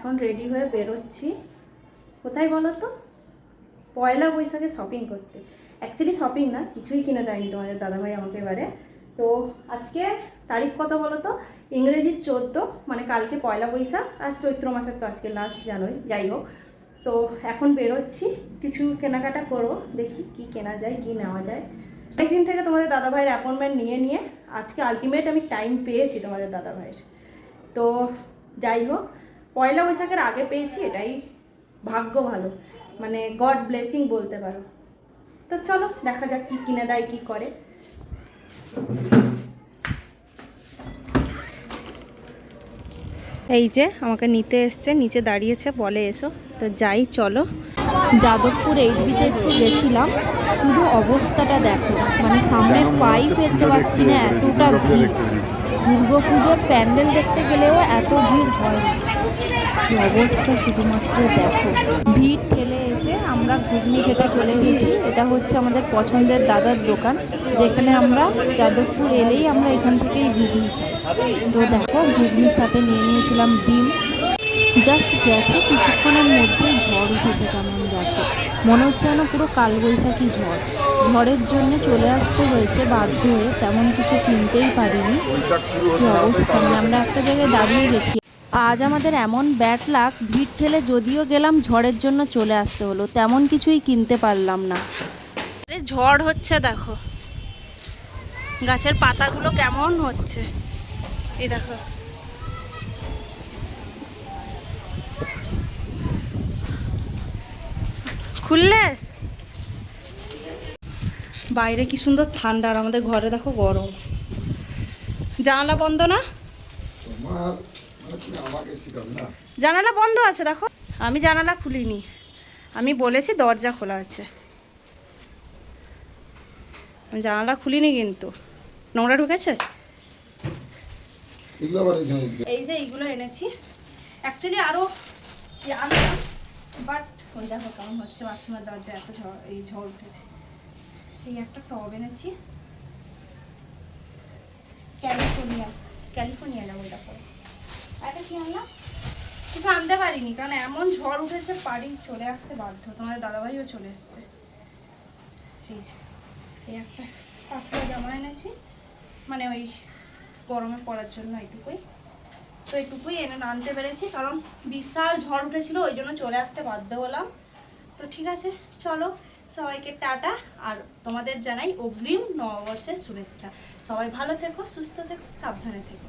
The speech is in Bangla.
এখন রেডি হয়ে বেরোচ্ছি। কোথায় বলো তো? পয়লা বৈশাখে শপিং করতে। অ্যাকচুয়ালি শপিং না, কিছুই কিনে দেয়নি তোমাদের দাদাভাই আমাকে এবারে। তো আজকে তারিখ কত বলো তো? ইংরেজির চোদ্দ মানে কালকে পয়লা বৈশাখ আর চৈত্র মাসের তো আজকে লাস্ট জানুয়ারি, যাই হোক। তো এখন বেরোচ্ছি, কিছু কেনাকাটা করব দেখি কি কেনা যায়, কি নেওয়া যায়। অনেকদিন থেকে তোমাদের দাদাভাইয়ের অ্যাপয়েন্টমেন্ট নিয়ে নিয়ে আজকে আলটিমেট আমি টাইম পেয়েছি তোমাদের দাদাভাইয়ের। তো যাই হোক পয়লা বৈশাখের আগে পেয়েছি এটাই ভাগ্য ভালো। মানে গড ব্লেসিং বলতে পারো। তো চলো দেখা যাক কি কিনে দেয় কি করে। এই যে আমাকে নিতে এসছে নিচে দাঁড়িয়েছে বলে এসো। তো যাই চলো। যাদবপুর এইট বিতে একটু গেছিলাম। শুধু অবস্থাটা দেখো মানে সামনের পাই ফেলতে পারছি না এতটা ভিড়। দুর্গা পুজোর প্যান্ডেল দেখতে গেলেও এত ভিড় হয় না। অবস্থা শুধুমাত্র দেখো। ভিড় ঠেলে এসে আমরা ঘুগনি খেতে চলে গেছি। এটা হচ্ছে আমাদের পছন্দের দাদার দোকান, যেখানে আমরা যাদবপুর এলেই আমরা এখান থেকেই ঘুগনি খাই। তো দেখো, ঘুগনির সাথে নিয়ে নিয়েছিলাম ডিম। জাস্ট গেছে কিছুক্ষণের মধ্যেই ঝড় উঠেছে কেমন দেখো মনে হচ্ছে যেন পুরো কালবৈশাখী ঝড়। ঝড়ের জন্য চলে আসতে হয়েছে বাধ্য হয়ে তেমন কিছু কিনতেই পারিনি। কি অবস্থা? আমরা একটা জায়গায় দাঁড়িয়ে গেছি। আজ আমাদের এমন ব্যাট লাক ভিড় ঠেলে যদিও গেলাম ঝড়ের জন্য চলে আসতে হলো। তেমন কিছুই কিনতে পারলাম না। আরে ঝড় হচ্ছে দেখো। গাছের পাতাগুলো কেমন হচ্ছে। এই দেখো। খুললে? বাইরে কি সুন্দর ঠান্ডা আর আমাদের ঘরে দেখো গরম। জানালা বন্ধ না? তোমার মানে না? জানালা বন্ধ আছে দেখো। আমি জানালা খুলিনি। আমি বলেছি দরজা খোলা আছে। আমি জানালা খুলিনি কিন্তু। নোংরা ঢুকেছে? এই যে- এইগুলো এনেছি। অ্যাকচুয়ালি আরও আনলাম বাট ওই দেখো কেমন হচ্ছে, বাথরুমের দরজা এত ঝড়, এই ঝড় উঠেছে। এই একটা টব এনেছি। ক্যালিফোর্নিয়া ক্যালিফোর্নিয়া না ওই দেখো। আর একটা কি আনলাম? কিছু আনতে পারিনি, কারণ এমন ঝড় উঠেছে, বাড়ি চলে আসতে বাধ্য। তোমাদের দাদাভাইও চলে এসছে। এই যে, এই একটা পাতলা জামা এনেছি। মানে ওই গরমে পড়ার জন্য এইটুকুই। তো এইটুকুই এনে আনতে পেরেছি, কারণ বিশাল ঝড় উঠেছিল, ওই জন্য চলে আসতে বাধ্য হলাম। তো ঠিক আছে, চলো, সবাইকে টাটা, আর তোমাদের জানাই অগ্রিম নববর্ষের শুভেচ্ছা। সবাই ভালো থেকো, সুস্থ থেকো, সাবধানে থেকো।